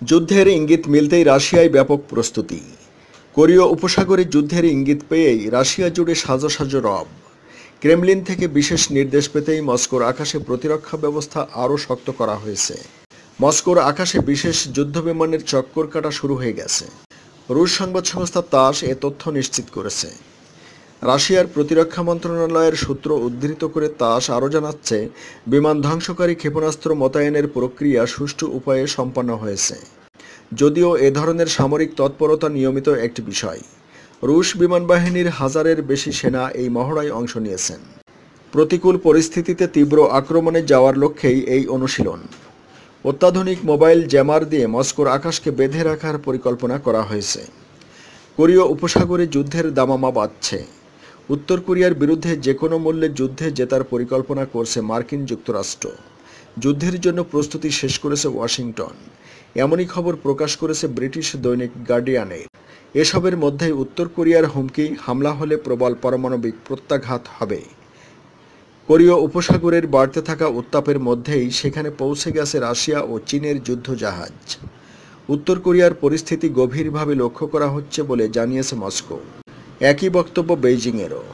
যুদ্ধের ইঙ্গিত মিলতেই রাশিয়ায় ব্যাপক প্রস্তুতি। কোরীয় উপসাগরে যুদ্ধের ইঙ্গিত পেয়েই রাশিয়া জুড়ে সাজো সাজো রব। ক্রেমলিন থেকে বিশেষ নির্দেশ পেতেই মস্কোর আকাশে প্রতিরক্ষা ব্যবস্থা আরও শক্ত করা হয়েছে। মস্কোর আকাশে বিশেষ যুদ্ধবিমানের চক্কর কাটা শুরু হয়ে গেছে। রুশ সংবাদ সংস্থা তাস এ তথ্য নিশ্চিত করেছে। রাশিয়ার প্রতিরক্ষা মন্ত্রণালয়ের সূত্র উদ্ধৃত করে তাস আরও জানাচ্ছে, বিমান ধ্বংসকারী ক্ষেপণাস্ত্র মোতায়েনের প্রক্রিয়া সুষ্ঠু উপায়ে সম্পন্ন হয়েছে। যদিও এ ধরনের সামরিক তৎপরতা নিয়মিত একটি বিষয়। রুশ বিমান বাহিনীর হাজারের বেশি সেনা এই মহড়ায় অংশ নিয়েছেন। প্রতিকূল পরিস্থিতিতে তীব্র আক্রমণে যাওয়ার লক্ষ্যেই এই অনুশীলন। অত্যাধুনিক মোবাইল জ্যামার দিয়ে মস্কোর আকাশকে বেঁধে রাখার পরিকল্পনা করা হয়েছে। কোরীয় উপসাগরে যুদ্ধের দামামা বাড়ছে। উত্তর কোরিয়ার বিরুদ্ধে যে কোনো মূল্যে যুদ্ধে জেতার পরিকল্পনা করছে মার্কিন যুক্তরাষ্ট্র। যুদ্ধের জন্য প্রস্তুতি শেষ করেছে ওয়াশিংটন। এমনই খবর প্রকাশ করেছে ব্রিটিশ দৈনিক গার্ডিয়ানে। এসবের মধ্যেই উত্তর কোরিয়ার হুমকি, হামলা হলে প্রবল পারমাণবিক প্রত্যাঘাত হবে। কোরীয় উপসাগরের বাড়তে থাকা উত্তাপের মধ্যেই সেখানে পৌঁছে গেছে রাশিয়া ও চীনের যুদ্ধজাহাজ। উত্তর কোরিয়ার পরিস্থিতি গভীরভাবে লক্ষ্য করা হচ্ছে বলে জানিয়েছে মস্কো। একই বক্তব্য বেইজিংয়েরও।